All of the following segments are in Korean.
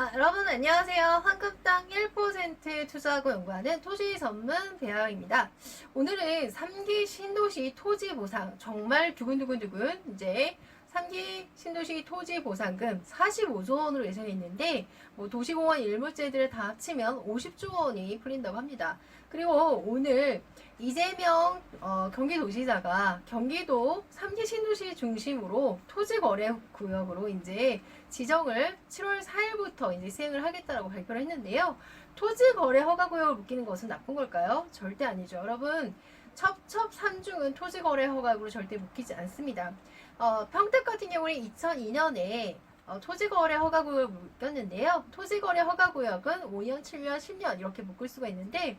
아, 여러분 안녕하세요. 황금땅 1% 투자하고 연구하는 토지 전문 배아입니다. 오늘은 3기 신도시 토지 보상 정말 두근두근두근 이제 3기 신도시 토지 보상금 45조 원으로 예정해 있는데 뭐 도시공원 일물제들을 다 합치면 50조 원이 풀린다고 합니다. 그리고 오늘 이재명 어, 경기도지사가 경기도 3기 신도시 중심으로 토지 거래 구역으로 이제 지정을 7월 4일부터 이제 시행을 하겠다라고 발표를 했는데요. 토지 거래 허가 구역을 묶이는 것은 나쁜 걸까요? 절대 아니죠. 여러분, 첩첩 산중은 토지 거래 허가구로 절대 묶이지 않습니다. 어, 평택 같은 경우는 2002년에 어, 토지거래 허가구역을 묶였는데요. 토지거래 허가구역은 5년, 7년, 10년 이렇게 묶을 수가 있는데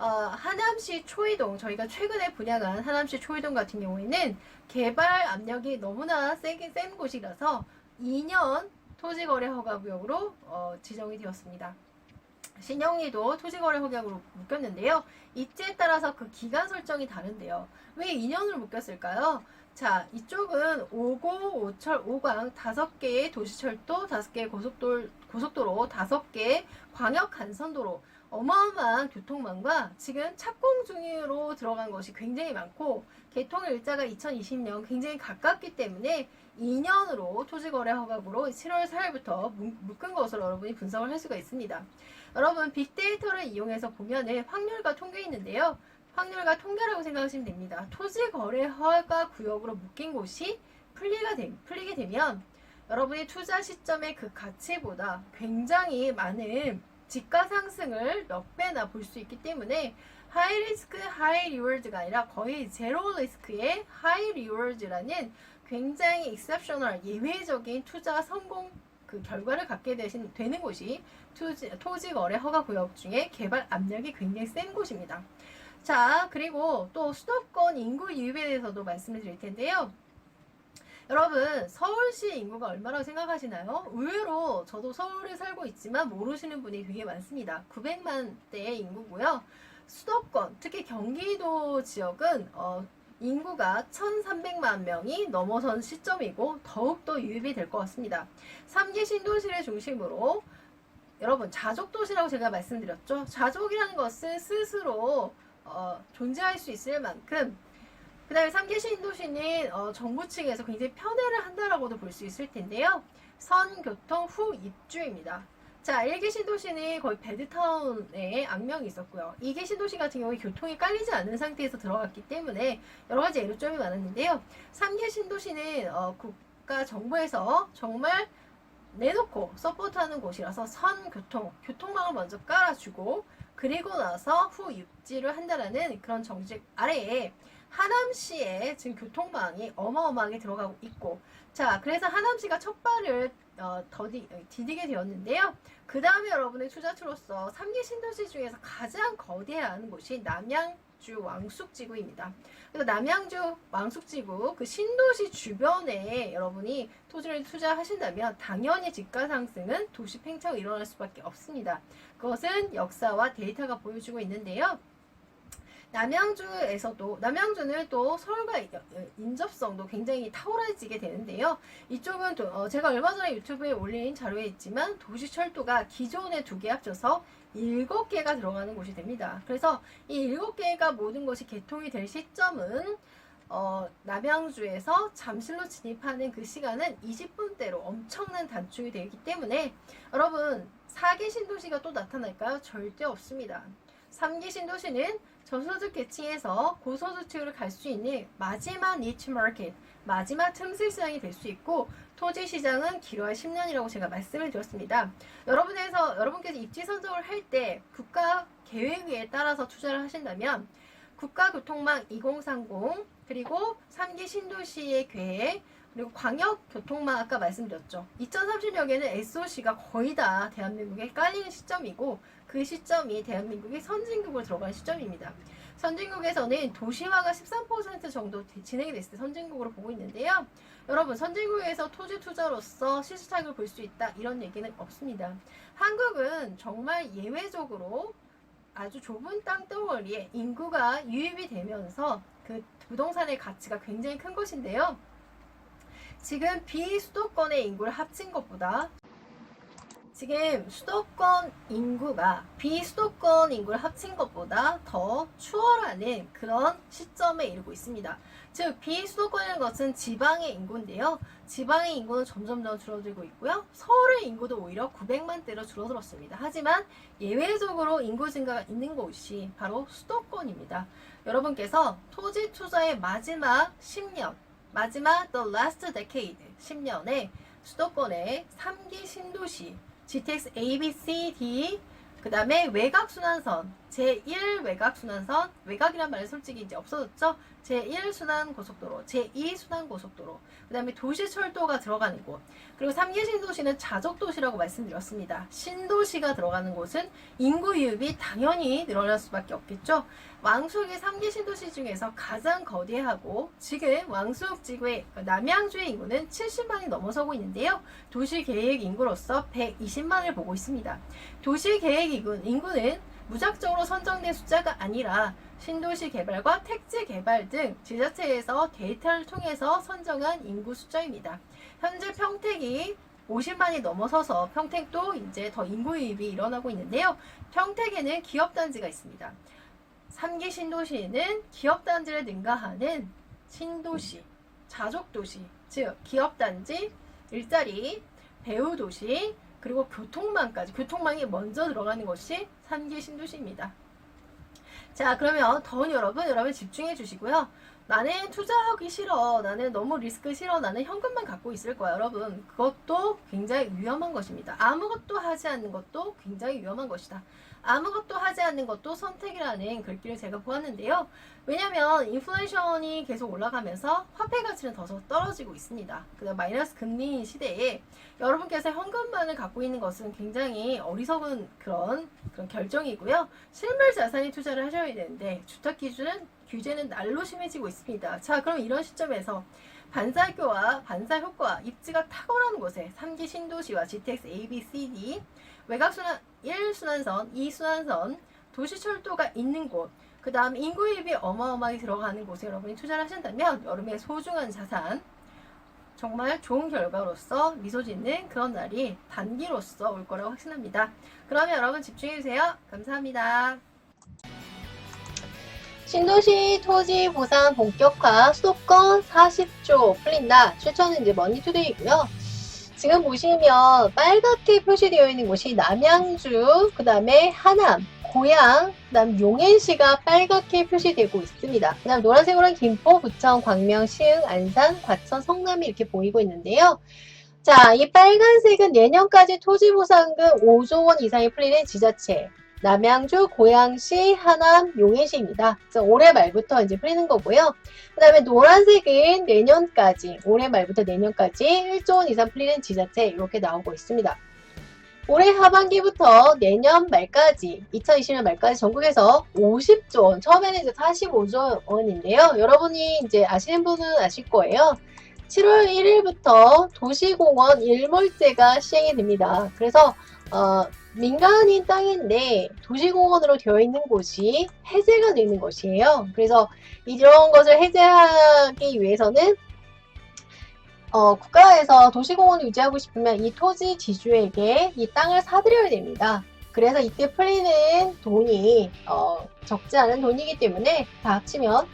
어, 하남시 초이동 저희가 최근에 분양한 하남시 초이동 같은 경우에는 개발 압력이 너무나 세게 센 곳이라서 2년 토지거래 허가 구역으로 어, 지정이 되었습니다. 신영리도 토지거래 허가구로 묶였는데요. 입지에 따라서 그 기간 설정이 다른데요. 왜 2년으로 묶였을까요? 자, 이쪽은 5고, 5철, 5광 5개의 도시철도, 5개의 고속도, 고속도로, 5개의 광역 간선도로, 어마어마한 교통망과 지금 착공 중으로 들어간 것이 굉장히 많고, 개통 일자가 2020년 굉장히 가깝기 때문에 2년으로 토지거래 허가구로 7월 4일부터 묶은 것으로 여러분이 분석을 할 수가 있습니다. 여러분, 빅데이터를 이용해서 보면은 확률과 통계 있는데요. 확률과 통계라고 생각하시면 됩니다. 토지 거래 허가 구역으로 묶인 곳이 풀리가 되, 풀리게 되면 여러분이 투자 시점의 그 가치보다 굉장히 많은 지가 상승을 몇 배나 볼 수 있기 때문에 하이 리스크 하이 리워드가 아니라 거의 제로 리스크의 하이 리워드라는 굉장히 익셉셔널 예외적인 투자 성공 그 결과를 갖게 되신, 되는 곳이 토지, 토지 거래 허가 구역 중에 개발 압력이 굉장히 센 곳입니다. 자, 그리고 또 수도권 인구 유입에 대해서도 말씀을 드릴 텐데요. 여러분, 서울시 인구가 얼마라고 생각하시나요? 의외로 저도 서울에 살고 있지만 모르시는 분이 되게 많습니다. 900만 대의 인구고요. 수도권, 특히 경기도 지역은 어, 인구가 1,300만 명이 넘어선 시점이고 더욱더 유입이 될 것 같습니다. 3기 신도시를 중심으로 여러분 자족 도시라고 제가 말씀드렸죠. 자족이라는 것은 스스로 어, 존재할 수 있을 만큼 그 다음에 3기 신도시는 어, 정부 측에서 굉장히 편애를 한다라고도 볼 수 있을 텐데요. 선 교통 후 입주입니다. 자, 1기 신도시는 거의 베드타운에 악명이 있었고요. 2기 신도시 같은 경우에 교통이 깔리지 않은 상태에서 들어갔기 때문에 여러 가지 애로점이 많았는데요. 3기 신도시는 어, 국가 정부에서 정말 내놓고 서포트하는 곳이라서 선 교통, 교통망을 먼저 깔아주고 그리고 나서 후 입지를 한다라는 그런 정책 아래에 하남시에 지금 교통망이 어마어마하게 들어가고 있고 자 그래서 하남시가 첫 발을 어, 더디, 디디게 되었는데요. 그 다음에 여러분의 투자처로서 3기 신도시 중에서 가장 거대한 곳이 남양주 왕숙지구입니다. 그래서 남양주 왕숙지구 그 신도시 주변에 여러분이 토지를 투자하신다면 당연히 집가 상승은 도시 팽창이 일어날 수밖에 없습니다. 그것은 역사와 데이터가 보여주고 있는데요 남양주에서도 남양주는 또 서울과 인접성도 굉장히 탁월해지게 되는데요. 이쪽은 또, 어, 제가 얼마 전에 유튜브에 올린 자료에 있지만 도시철도가 기존의 두 개 합쳐서 일곱 개가 들어가는 곳이 됩니다. 그래서 이 일곱 개가 모든 것이 개통이 될 시점은 어, 남양주에서 잠실로 진입하는 그 시간은 20분대로 엄청난 단축이 되기 때문에 여러분 4기 신도시가 또 나타날까요? 절대 없습니다. 3기 신도시는 저소득 계층에서 고소득층으로 갈 수 있는 마지막 니치 마켓, 마지막 틈새 시장이 될 수 있고 토지 시장은 길어야 10년이라고 제가 말씀을 드렸습니다. 여러분에서 여러분께서 입지 선정을 할 때 국가 계획에 따라서 투자를 하신다면 국가교통망 2030 그리고 3기 신도시의 계획 그리고 광역교통망 아까 말씀드렸죠. 2030년에는 SOC가 거의 다 대한민국에 깔리는 시점이고 그 시점이 대한민국이 선진국으로 들어가는 시점입니다. 선진국에서는 도시화가 13% 정도 진행이 됐을 때 선진국으로 보고 있는데요. 여러분 선진국에서 토지 투자로서 시스탁을 볼 수 있다 이런 얘기는 없습니다. 한국은 정말 예외적으로 아주 좁은 땅덩어리에 인구가 유입이 되면서 그 부동산의 가치가 굉장히 큰 것인데요. 지금 비수도권의 인구를 합친 것보다 지금 수도권 인구가 비수도권 인구를 합친 것보다 더 추월하는 그런 시점에 이르고 있습니다. 즉 비수도권이라는 것은 지방의 인구인데요. 지방의 인구는 점점점 줄어들고 있고요. 서울의 인구도 오히려 900만대로 줄어들었습니다. 하지만 예외적으로 인구 증가가 있는 곳이 바로 수도권입니다. 여러분께서 토지 투자의 마지막 10년, 마지막 the last decade 10년에 수도권의 3기 신도시 GTX A, B, C, D 그 다음에 외곽순환선 제1 외곽순환선 외곽이란 말은 솔직히 이제 없어졌죠? 제1 순환 고속도로 제2 순환 고속도로. 그 다음에 도시철도가 들어가는 곳. 그리고 3기 신도시는 자족도시라고 말씀드렸습니다. 신도시가 들어가는 곳은 인구 유입이 당연히 늘어날 수밖에 없겠죠? 왕숙의 3기 신도시 중에서 가장 거대하고 지금 왕숙 지구의 남양주의 인구는 70만이 넘어서고 있는데요. 도시 계획 인구로서 120만을 보고 있습니다. 도시 계획 인구- 인구는 무작정으로 선정된 숫자가 아니라 신도시 개발과 택지 개발 등 지자체에서 데이터를 통해서 선정한 인구 숫자입니다. 현재 평택이 50만이 넘어서서 평택도 이제 더 인구 유입이 일어나고 있는데요. 평택에는 기업단지가 있습니다. 3기 신도시는 기업단지를 능가하는 신도시, 자족도시, 즉 기업단지, 일자리, 배후도시, 그리고 교통망까지 교통망이 먼저 들어가는 것이 3기 신도시입니다. 자 그러면 더운 여러분 여러분 집중해 주시고요. 나는 투자하기 싫어. 나는 너무 리스크 싫어. 나는 현금만 갖고 있을 거야. 여러분 그것도 굉장히 위험한 것입니다. 아무것도 하지 않는 것도 굉장히 위험한 것이다. 아무것도 하지 않는 것도 선택이라는 글귀를 제가 보았는데요. 왜냐하면 인플레이션이 계속 올라가면서 화폐 가치는 더 떨어지고 있습니다. 그다음 마이너스 금리 시대에 여러분께서 현금만을 갖고 있는 것은 굉장히 어리석은 그런 그런 결정이고요. 실물 자산에 투자를 하셔야 되는데 주택 기준은 규제는 날로 심해지고 있습니다. 자, 그럼 이런 시점에서 반사교와 반사효과, 입지가 탁월한 곳에 3기 신도시와 GTX A, B, C, D, 외곽순환 1순환선, 2순환선, 도시철도가 있는 곳, 그 다음 인구입이 어마어마하게 들어가는 곳에 여러분이 투자를 하신다면 여름의 소중한 자산, 정말 좋은 결과로서 미소 짓는 그런 날이 단기로서 올 거라고 확신합니다. 그러면 여러분 집중해주세요. 감사합니다. 신도시 토지 보상 본격화 수도권 40조 풀린다. 추천은 이제 머니투데이고요. 지금 보시면 빨갛게 표시되어 있는 곳이 남양주, 그 다음에 하남, 고양, 그 다음 용인시가 빨갛게 표시되고 있습니다. 그 다음 노란색으로는 김포, 부천, 광명, 시흥, 안산, 과천, 성남이 이렇게 보이고 있는데요. 자, 이 빨간색은 내년까지 토지보상금 5조 원 이상이 풀리는 지자체. 남양주, 고양시, 하남, 용인시입니다. 그래서 올해 말부터 이제 풀리는 거고요. 그 다음에 노란색은 내년까지, 올해 말부터 내년까지 1조 원 이상 풀리는 지자체 이렇게 나오고 있습니다. 올해 하반기부터 내년 말까지, 2020년 말까지 전국에서 50조 원, 처음에는 이제 45조 원인데요. 여러분이 이제 아시는 분은 아실 거예요. 7월 1일부터 도시공원 일몰제가 시행이 됩니다. 그래서 어, 민간인 땅인데 도시공원으로 되어 있는 곳이 해제가 되는 것이에요. 그래서 이런 것을 해제하기 위해서는 어, 국가에서 도시공원을 유지하고 싶으면 이 토지 지주에게 이 땅을 사들여야 됩니다. 그래서 이때 풀리는 돈이 어, 적지 않은 돈이기 때문에 다 합치면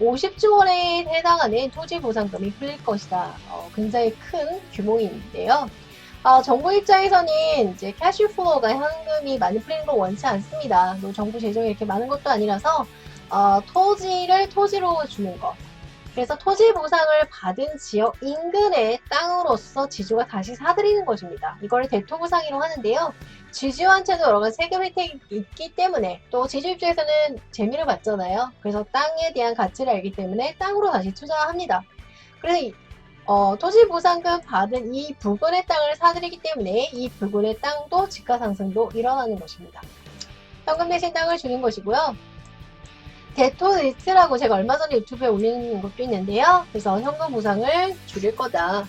50조 원에 해당하는 토지 보상금이 풀릴 것이다. 어, 굉장히 큰 규모인데요. 어, 정부 입장에서는 이제 캐시플로우가 현금이 많이 풀리는 걸 원치 않습니다. 또 정부 재정이 이렇게 많은 것도 아니라서 어, 토지를 토지로 주는 것. 그래서 토지 보상을 받은 지역 인근의 땅으로서 지주가 다시 사들이는 것입니다. 이걸 대토보상이라고 하는데요. 지주한테도 여러 가지 세금 혜택이 있기 때문에 또 지주 입장에서는 재미를 봤잖아요. 그래서 땅에 대한 가치를 알기 때문에 땅으로 다시 투자합니다. 그래서 이- 어, 토지 보상금 받은 이 부근의 땅을 사들이기 때문에 이 부근의 땅도 지가 상승도 일어나는 것입니다. 현금 대신 땅을 주는 것이고요. 대토 리스트라고 제가 얼마 전에 유튜브에 올린 것도 있는데요. 그래서 현금 보상을 줄일 거다.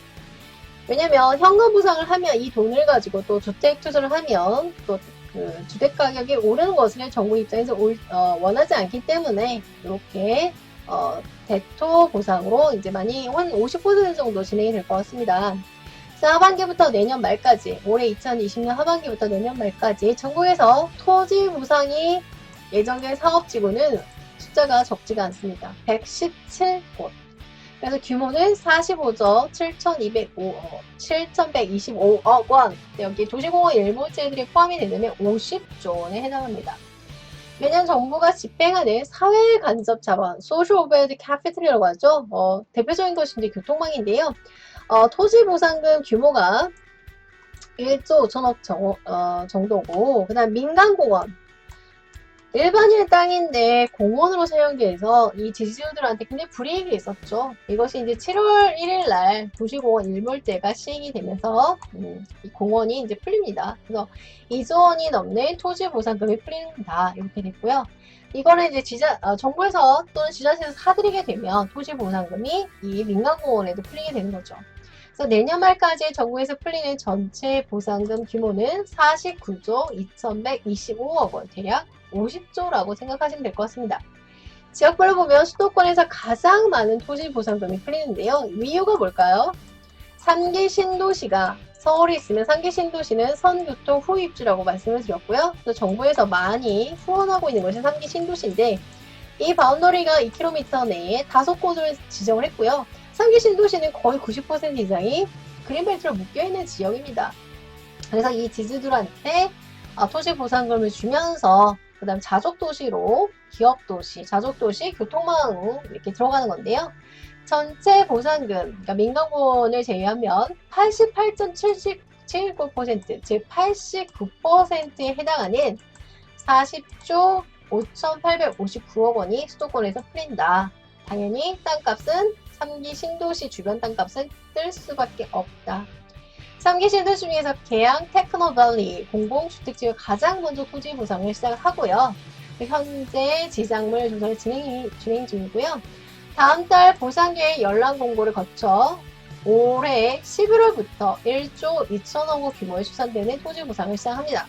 왜냐면 현금 보상을 하면 이 돈을 가지고 또 주택 투자를 하면 또 그 주택 가격이 오르는 것을 정부 입장에서 올- 어, 원하지 않기 때문에 이렇게 어, 대토 보상으로 이제 많이 한 50% 정도 진행이 될 것 같습니다. 자, 하반기부터 내년 말까지, 올해 2020년 하반기부터 내년 말까지 전국에서 토지 보상이 예정된 사업지구는 숫자가 적지가 않습니다. 117곳. 그래서 규모는 45조 7,205, 7,125억 원. 여기 도시공원 일몰제들이 포함이 되면 50조 원에 해당합니다. 매년 정부가 집행하는 사회 간접 자본, 소셜 오버헤드 캐피탈이라고 하죠. 어, 대표적인 것이 이제 교통망인데요. 어, 토지 보상금 규모가 1조 5천억 정, 어, 정도고, 그 다음 민간공원. 일반인 땅인데 공원으로 사용돼서 이 지주들한테 굉장히 불이익이 있었죠. 이것이 이제 7월 1일 날 도시공원 일몰제가 시행이 되면서 음, 이 공원이 이제 풀립니다. 그래서 2조 원이 넘는 토지 보상금이 풀린다 이렇게 됐고요. 이거는 이제 지자 어, 정부에서 또는 지자체에서 사들이게 되면 토지 보상금이 이 민간공원에도 풀리게 되는 거죠. 그래서 내년 말까지 정부에서 풀리는 전체 보상금 규모는 49조 2,125억 원, 대략 50조라고 생각하시면 될 것 같습니다. 지역별로 보면 수도권에서 가장 많은 토지 보상금이 풀리는데요. 이유가 뭘까요? 3기 신도시가 서울에 있으면 3기 신도시는 선교통 후입지라고 말씀을 드렸고요. 또 정부에서 많이 후원하고 있는 것이 3기 신도시인데 이 바운더리가 2km 내에 다섯 곳을 지정을 했고요. 3기 신도시는 거의 90% 이상이 그린벨트로 묶여있는 지역입니다. 그래서 이 지주들한테 아, 토지 보상금을 주면서 그 다음 자족도시로 기업도시, 자족도시, 교통망 이렇게 들어가는 건데요. 전체 보상금, 그러니까 민간공원을 제외하면 88.79%, 즉 89%에 해당하는 40조 5,859억 원이 수도권에서 풀린다. 당연히 땅값은 3기 신도시 주변 땅값은 뜰 수밖에 없다. 3기 신도시 중에서 계양 테크노밸리 공공주택지가 가장 먼저 토지 보상을 시작하고요. 현재 지상물 조사를 진행, 진행 중이고요. 다음 달 보상계획 연락 공고를 거쳐 올해 11월부터 1조 2천억 원 규모의 추산되는 토지 보상을 시작합니다.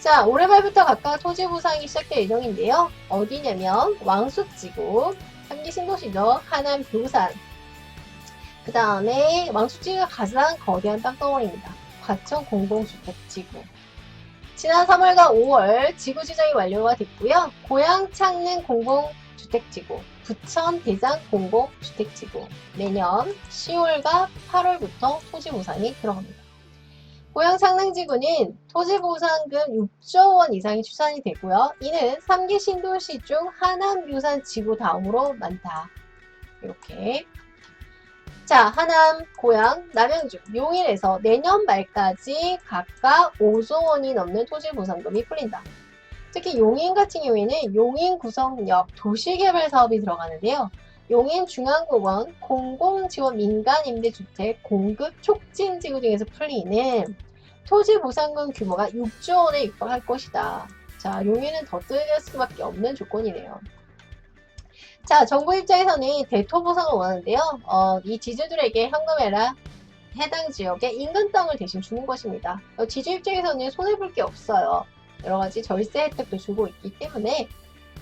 자, 올해 말부터 각각 토지 보상이 시작될 예정인데요. 어디냐면 왕숙지구, 3기 신도시죠. 하남 교산, 그 다음에 왕숙지구가 가장 거대한 땅덩어리입니다. 과천 공공주택지구. 지난 3월과 5월 지구 지정이 완료가 됐고요. 고양 창릉 공공주택지구, 부천 대장 공공주택지구 내년 10월과 8월부터 토지 보상이 들어갑니다. 고양 창릉지구는 토지 보상금 6조 원 이상이 추산이 되고요. 이는 3기 신도시 중 하남 유산 지구 다음으로 많다. 이렇게 자, 하남, 고양, 남양주, 용인에서 내년 말까지 각각 5조 원이 넘는 토지 보상금이 풀린다. 특히 용인 같은 경우에는 용인 구성역 도시개발 사업이 들어가는데요. 용인 중앙공원 공공지원 민간임대주택 공급 촉진 지구 중에서 풀리는 토지 보상금 규모가 6조 원에 육박할 것이다. 자, 용인은 더 뜨을 수밖에 없는 조건이네요. 자, 정부 입장에서는 대토 보상을 원하는데요. 어, 이 지주들에게 현금에라 해당 지역에 인근 땅을 대신 주는 것입니다. 어, 지주 입장에서는 손해볼 게 없어요. 여러 가지 절세 혜택도 주고 있기 때문에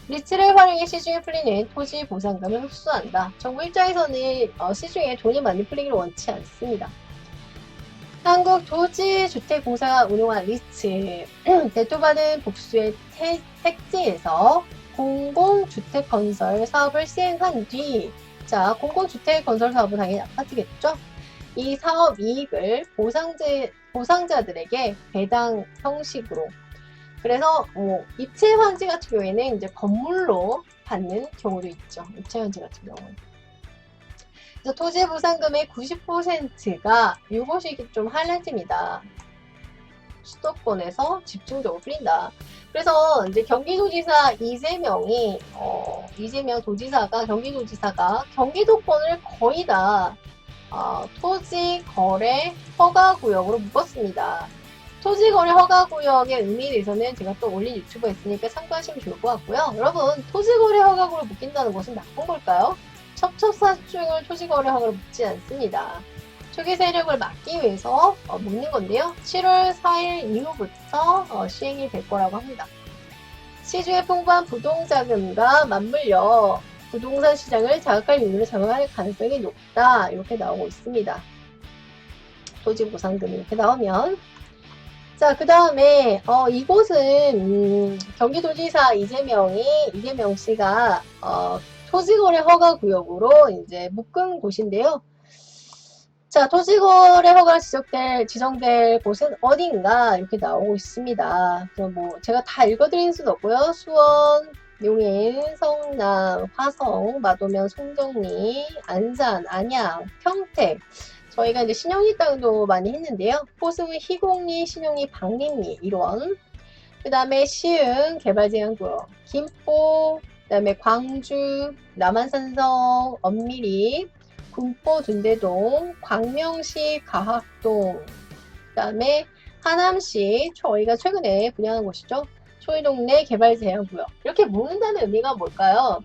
리츠를 활용해 시중에 풀리는 토지 보상금을 흡수한다. 정부 입장에서는 어, 시중에 돈이 많이 풀리기를 원치 않습니다. 한국 도지주택공사가 운용한 리츠 대토받은 복수의 태, 택지에서 공공주택 건설 사업을 시행한 뒤, 자, 공공주택 건설 사업은 당연히 아파트겠죠? 이 사업 이익을 보상제, 보상자들에게 배당 형식으로. 그래서, 뭐, 입체 환지 같은 경우에는 이제 건물로 받는 경우도 있죠. 입체 환지 같은 경우는. 그래서 토지 보상금의 90%가 이것이 좀 하이라이트입니다. 수도권에서 집중적으로 풀린다. 그래서 이제 경기도지사 이재명이 어, 이재명 도지사가 경기도지사가 경기도권을 거의 다 어, 토지 거래 허가 구역으로 묶었습니다. 토지 거래 허가 구역의 의미에 대해서는 제가 또 올린 유튜브에 있으니까 참고하시면 좋을 것 같고요. 여러분 토지 거래 허가 구역을 묶인다는 것은 나쁜 걸까요? 첩첩산중을 토지 거래 허가로 묶지 않습니다. 초기 세력을 막기 위해서 어, 묶는 건데요. 7월 4일 이후부터 어, 시행이 될 거라고 합니다. 시중에 풍부한 부동자금과 맞물려 부동산 시장을 자극할 요인으로 작용할 가능성이 높다. 이렇게 나오고 있습니다. 토지 보상금이 이렇게 나오면 자, 그 다음에, 어, 이곳은, 음, 경기도지사 이재명이, 이재명 씨가, 어, 토지거래 허가구역으로 이제 묶은 곳인데요. 자, 토지거래 허가 지적될, 지정될 곳은 어딘가 이렇게 나오고 있습니다. 그럼 뭐, 제가 다 읽어드릴 수는 없고요. 수원, 용인, 성남, 화성, 마도면, 송정리, 안산, 안양, 평택, 저희가 이제 신영리 땅도 많이 했는데요. 호수, 희곡리, 신영리, 박림리, 일원. 그 다음에 시흥, 개발제한구역, 김포, 그 다음에 광주, 남한산성, 엄미리, 군포, 둔대동, 광명시, 가학동, 그 다음에 하남시, 저희가 최근에 분양한 곳이죠. 초이동네 개발 제한 구역. 이렇게 묶는다는 의미가 뭘까요?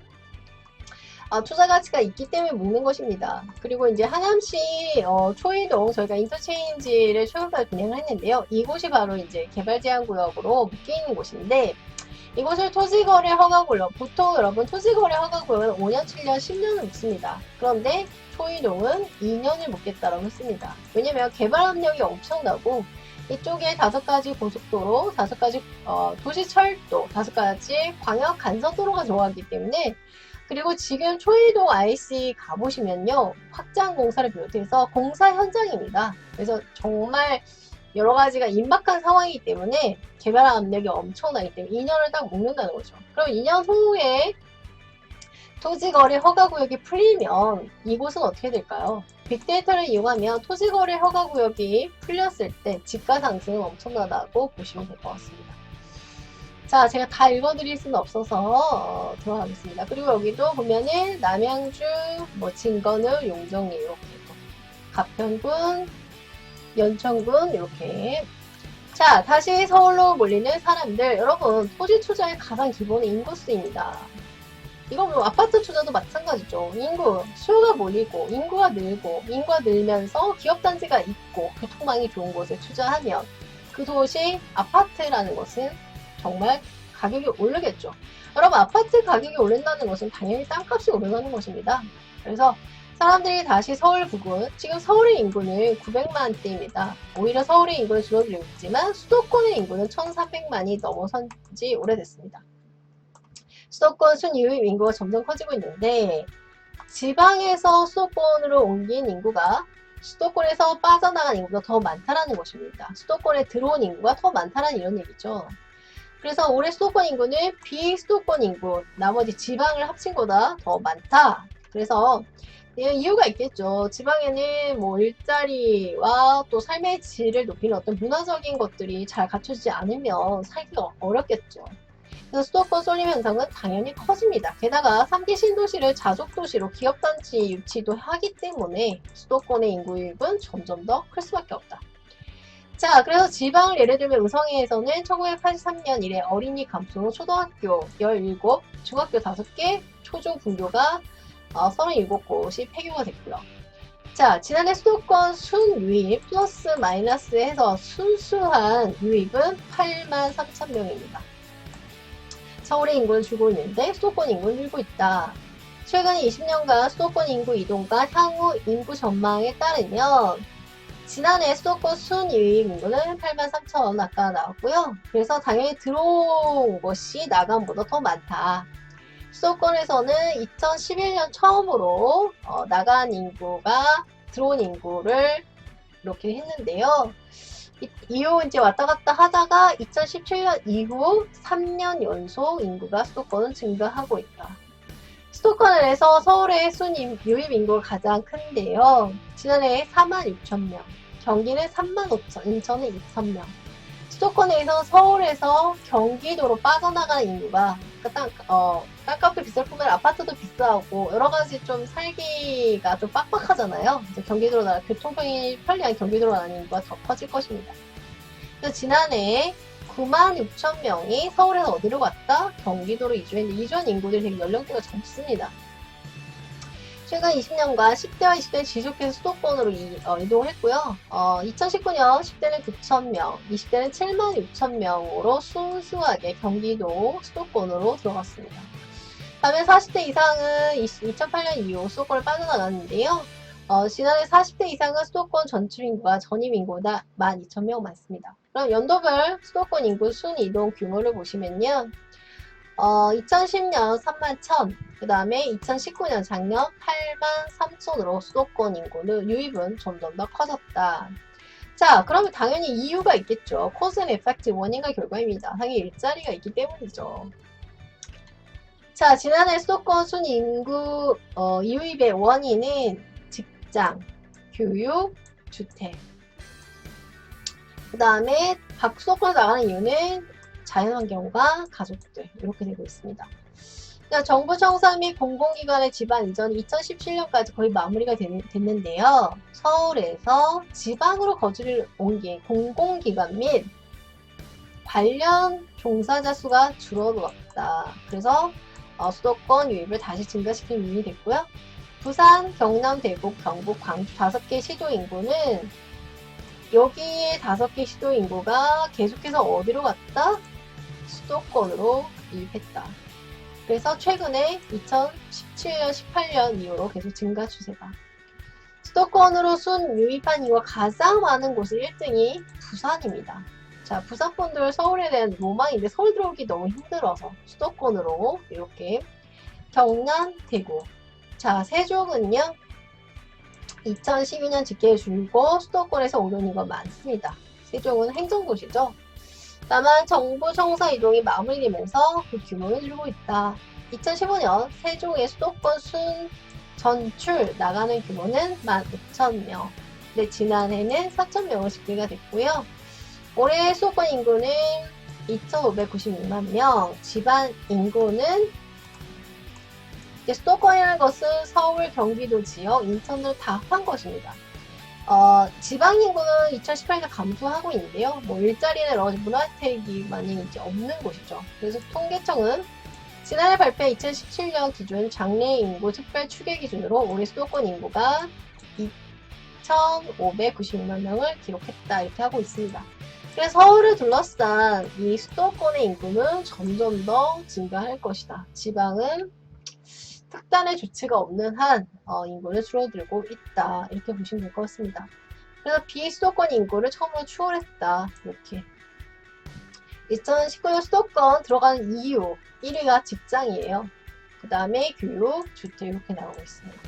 아, 투자 가치가 있기 때문에 묶는 것입니다. 그리고 이제 하남시 어, 초이동 저희가 인터체인지를 최근까지 분양을 했는데요. 이곳이 바로 이제 개발 제한 구역으로 있는 곳인데 이곳을 토지거래 허가구역 보통 여러분 토지거래 허가구역은 5년, 7년, 10년을 묶습니다. 그런데 초이동은 2년을 묶겠다라고 했습니다. 왜냐면 개발 압력이 엄청나고 이쪽에 다섯 가지 고속도로, 다섯 가지 어, 도시철도, 다섯 가지 광역 간선도로가 들어가기 때문에 그리고 지금 초이동 IC 가보시면요. 확장 공사를 비롯해서 공사 현장입니다. 그래서 정말 여러 가지가 임박한 상황이기 때문에 개발 압력이 엄청나기 때문에 2년을 딱 묶는다는 거죠. 그럼 2년 후에 토지거래 허가구역이 풀리면 이곳은 어떻게 될까요? 빅데이터를 이용하면 토지거래 허가구역이 풀렸을 때 집가 상승은 엄청나다고 보시면 될 것 같습니다. 자, 제가 다 읽어드릴 수는 없어서 어, 들어가겠습니다. 그리고 여기도 보면은 남양주, 뭐 진건을, 용정리 이렇게 가평군, 연천군 이렇게 자, 다시 서울로 몰리는 사람들 여러분 토지 투자의 가장 기본은 인구수입니다. 이거 뭐 아파트 투자도 마찬가지죠. 인구, 수요가 몰리고 인구가 늘고 인구가 늘면서 기업 단지가 있고 교통망이 좋은 곳에 투자하면 그 도시 아파트라는 것은 정말 가격이 오르겠죠. 여러분 아파트 가격이 오른다는 것은 당연히 땅값이 오른다는 것입니다. 그래서 사람들이 다시 서울 부근, 지금 서울의 인구는 900만 대입니다. 오히려 서울의 인구는 줄어들고 있지만 수도권의 인구는 1,400만이 넘어선 지 오래됐습니다. 수도권 순유입 인구가 점점 커지고 있는데 지방에서 수도권으로 옮긴 인구가 수도권에서 빠져나간 인구가 더 많다라는 것입니다. 수도권에 들어온 인구가 더 많다라는 이런 얘기죠. 그래서 올해 수도권 인구는 비수도권 인구, 나머지 지방을 합친 거보다 더 많다. 그래서 이유가 있겠죠. 지방에는 뭐 일자리와 또 삶의 질을 높이는 어떤 문화적인 것들이 잘 갖춰지지 않으면 살기가 어렵겠죠. 그래서 수도권 쏠림 현상은 당연히 커집니다. 게다가 3기 신도시를 자족도시로 기업단지 유치도 하기 때문에 수도권의 인구 유입은 점점 더 클 수밖에 없다. 자, 그래서 지방을 예를 들면 의성에서는 1983년 이래 어린이 감소 초등학교 17, 중학교 5개, 초중 분교가 어, 37곳이 폐교가 됐고요. 자, 지난해 수도권 순 유입 플러스 마이너스 해서 순수한 유입은 8만 3천 명입니다. 서울의 인구는 줄고 있는데 수도권 인구는 늘고 있다. 최근 20년간 수도권 인구 이동과 향후 인구 전망에 따르면 지난해 수도권 순이익 인구는 8만 3천 아까 나왔고요. 그래서 당연히 들어온 것이 나간보다 더 많다. 수도권에서는 2011년 처음으로 어, 나간 인구가 들어온 인구를 이렇게 했는데요. 이, 이후 이제 왔다 갔다 하다가 2017년 이후 3년 연속 인구가 수도권은 증가하고 있다. 수도권에서 서울의 순임 유입 인구가 가장 큰데요. 지난해 4만 6천 명, 경기는 3만 5천, 인천은 2천 명. 수도권에서 서울에서 경기도로 빠져나가는 인구가 그 땅, 어, 땅값도 비쌀 뿐만 아파트도 비싸고 여러 가지 좀 살기가 좀 빡빡하잖아요. 경기도로 나 교통편이 편리한 경기도로 나는 인구가 더 커질 것입니다. 그래서 지난해 9만 6천 명이 서울에서 어디로 갔다? 경기도로 이주했는데 이주한 인구들이 되게 연령대가 젊습니다. 최근 20년간 10대와 20대는 지속해서 수도권으로 이, 어, 이동을 했고요. 어, 2019년 10대는 9,000명, 20대는 7만 6천명으로 순수하게 경기도 수도권으로 들어갔습니다. 다음에 40대 이상은 2008년 이후 수도권을 빠져나갔는데요. 어, 지난해 40대 이상은 수도권 전출 인구가 전임 인구보다 12,000명 많습니다. 그럼 연도별 수도권 인구 순 이동 규모를 보시면요. 어, 2010년 3만 1000, 그 다음에 2019년 작년 8만 3000으로 수도권 인구는 유입은 점점 더 커졌다. 자, 그러면 당연히 이유가 있겠죠. 앤 에펙트 원인과 결과입니다. 당연히 일자리가 있기 때문이죠. 자, 지난해 수도권 순 인구 어, 유입의 원인은 직장, 교육, 주택. 그 다음에 밖 수도권 나가는 이유는 자연환경과 가족들 이렇게 되고 있습니다. 그러니까 정부 청사 및 공공기관의 지방 이전이 2017년까지 거의 마무리가 되- 됐는데요. 서울에서 지방으로 거주를 옮긴 공공기관 및 관련 종사자 수가 줄어들었다. 그래서 어, 수도권 유입을 다시 증가시킨 요인이 됐고요. 부산, 경남, 대구, 경북, 광주 다섯 개 시도 인구는 여기에 다섯 개 시도 인구가 계속해서 어디로 갔다? 수도권으로 유입했다. 그래서 최근에 2017년, 18년 이후로 계속 증가 추세다. 수도권으로 순 유입한 인구가 가장 많은 곳은 1등이 부산입니다. 자, 부산 분들 서울에 대한 로망인데 서울 들어오기 너무 힘들어서 수도권으로 이렇게 경남, 대구. 자, 세종은요. 2012년 집계에 줄고 수도권에서 오르는 건 많습니다. 세종은 행정도시죠. 다만 정부 청사 이동이 마무리되면서 그 규모는 줄고 있다. 2015년 세종의 수도권 순 전출 나가는 규모는 15,000명. 근데 지난해는 4,000명을 집계가 됐고요. 올해 수도권 인구는 2,596만 명, 지방 인구는 수도권이라는 것은 서울, 경기도 지역, 인천을 다 합한 것입니다. 어, 지방 인구는 2018년 감소하고 있는데요. 뭐 일자리나 여러 문화 혜택이 많이 이제 없는 곳이죠. 그래서 통계청은 지난해 발표한 2017년 기준 장래 인구 특별 추계 기준으로 올해 수도권 인구가 2,596만 명을 기록했다 이렇게 하고 있습니다. 그래서 서울을 둘러싼 이 수도권의 인구는 점점 더 증가할 것이다. 지방은 특단의 조치가 없는 한 어, 인구는 줄어들고 있다. 이렇게 보시면 될 것 같습니다. 그래서 비수도권 인구를 처음으로 추월했다. 이렇게. 2019년 수도권 들어가는 이유 1위가 직장이에요. 그 다음에 교육, 주택 이렇게 나오고 있습니다.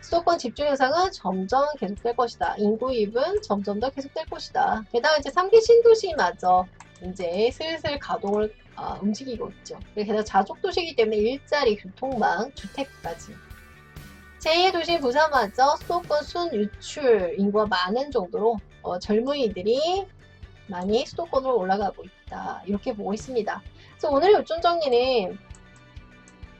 수도권 집중 현상은 점점 계속될 것이다. 인구 유입은 점점 더 계속될 것이다. 게다가 이제 3기 신도시마저 이제 슬슬 가동을 아, 움직이고 있죠. 게다가 자족도시이기 때문에 일자리, 교통망, 주택까지. 제2의 도시 부산마저 수도권 순 유출 인구가 많은 정도로 어, 젊은이들이 많이 수도권으로 올라가고 있다. 이렇게 보고 있습니다. 그래서 오늘의 요점 정리는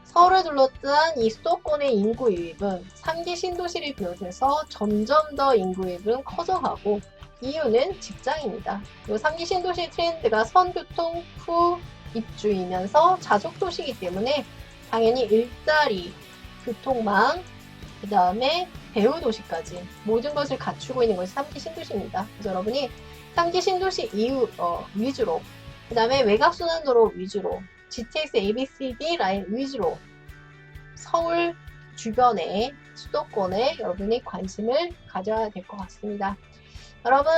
서울을 둘러싼 이 수도권의 인구 유입은 3기 신도시를 비롯해서 점점 더 인구 유입은 커져가고 이유는 직장입니다. 이 3기 신도시 트렌드가 선교통 후 입주이면서 자족 도시이기 때문에 당연히 일자리, 교통망, 그 다음에 배후 도시까지 모든 것을 갖추고 있는 것이 3기 신도시입니다. 그래서 여러분이 3기 신도시 이후 어, 위주로 그 다음에 외곽순환도로 위주로 GTX ABCD 라인 위주로 서울 주변의 수도권에 여러분이 관심을 가져야 될 것 같습니다. 여러분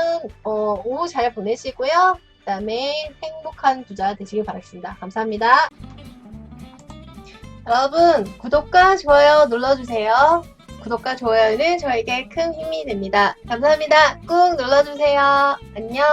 어, 오후 잘 보내시고요. 그 다음에 행복한 부자 되시길 바라겠습니다. 감사합니다. 여러분 구독과 좋아요 눌러주세요. 구독과 좋아요는 저에게 큰 힘이 됩니다. 감사합니다. 꾹 눌러주세요. 안녕.